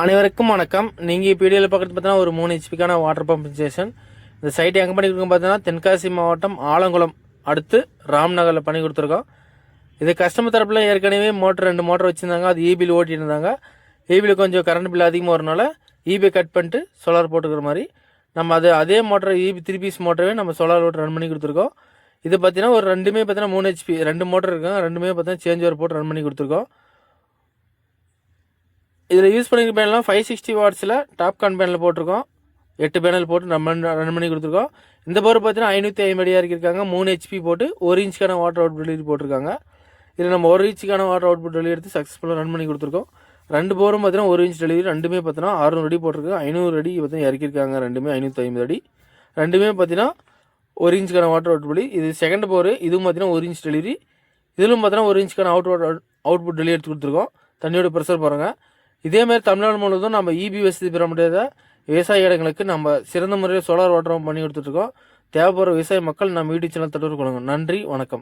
அனைவருக்கும் வணக்கம். நீங்கள் இப்போ வீடியோவில் பார்க்குறது பார்த்தீங்கன்னா ஒரு மூணு ஹெச்பிக்கான வாட்டர் பம்ப் ஸ்டேஷன் இந்த சைட் எங்கே பண்ணி கொடுக்கணும் பார்த்தீங்கன்னா தென்காசி மாவட்டம் ஆலங்குளம் அடுத்து ராம்நகரில் பண்ணி கொடுத்துருக்கோம். இது கஸ்டமர் தரப்பில் ஏற்கனவே மோட்டர் ரெண்டு மோட்டர் வச்சுருந்தாங்க. அது இபியில் ஓட்டிட்டு இருந்தாங்க இபியில் கொஞ்சம் கரண்ட் பில் அதிகமாக வரனால இபி கட் பண்ணிட்டு சோலார் போட்டுக்கிற மாதிரி நம்ம அது அதே மோட்டர் இபி த்ரீ பீஸ் மோட்டரவே நம்ம சோலார் ஓட்டு ரன் பண்ணி கொடுத்துருக்கோம். இது பார்த்தீங்கன்னா ஒரு ரெண்டுமே பார்த்தீங்கன்னா மூணு ஹெச்பி ரெண்டு மோட்டர் இருக்காங்க ரெண்டுமே பார்த்தீங்கன்னா சேஞ்ச் ஓவர் போட்டு ரன் பண்ணி கொடுத்துருக்கோம். இதில் யூஸ் பண்ணிக்கிற பேனலாம் ஃபைவ் சிக்ஸ்டி வாட்ஸில் டாப் கான் பேனல் போட்டிருக்கோம். எட்டு பேனல் போட்டு நம்ம ரன் பண்ணி கொடுத்துருக்கோம். இந்த போர் பார்த்தீங்கன்னா ஐநூற்றி ஐம்பது அடியாக இருக்கிருக்காங்க மூணு ஹெச்பி போட்டு ஒரு இன்ச்சுக்கான வாட்டர் அவுட் டெலிவரி போட்டிருக்காங்க. இதில் நம்ம ஒரு இன்ச்சுக்கான வாட்டர் அவுட்புட் டெலிவரி எடுத்து சக்ஸஸ்ஃபுல்லாக ரன் பண்ணி கொடுத்துருக்கோம். ரெண்டு போரும் பார்த்தீங்கன்னா ஒரு இன்ச் டெலிவரி ரெண்டுமே பார்த்தீங்கன்னா அறுநூறு அடி போட்டிருக்கு ஐநூறு அடி பார்த்தீங்கன்னா இறக்கிருக்காங்க ரெண்டுமே ஐநூற்றி ஐம்பது அடி. ரெண்டுமே பார்த்தீங்கன்னா ஒரு இன்ச்சுக்கான வாட்டர் அவுட் அவுட்புட் இது செகண்ட் போர் இதுவும் பார்த்தீங்கன்னா ஒரு இன்ச் டெலிவரி இதிலும் பார்த்தீங்கன்னா ஒரு இன்ச்சுக்கான அவுட் அவுட்புட் டெலிவரி எடுத்து கொடுத்துருக்கோம். தண்ணியோட ப்ரெஷர் போகிறாங்க இதே மாதிரி தமிழ்நாடு முழுவதும் நம்ம இபி வசதி பெற முடியாத விவசாய இடங்களுக்கு நம்ம சிறந்த முறையில் சோலார் வாட்டர் பண்ணி கொடுத்துட்ருக்கோம் தேவைப்படுற விவசாய மக்கள் நம்ம யூடியூப் சேனல் தொடர்பு கொள்ளுங்க. நன்றி வணக்கம்.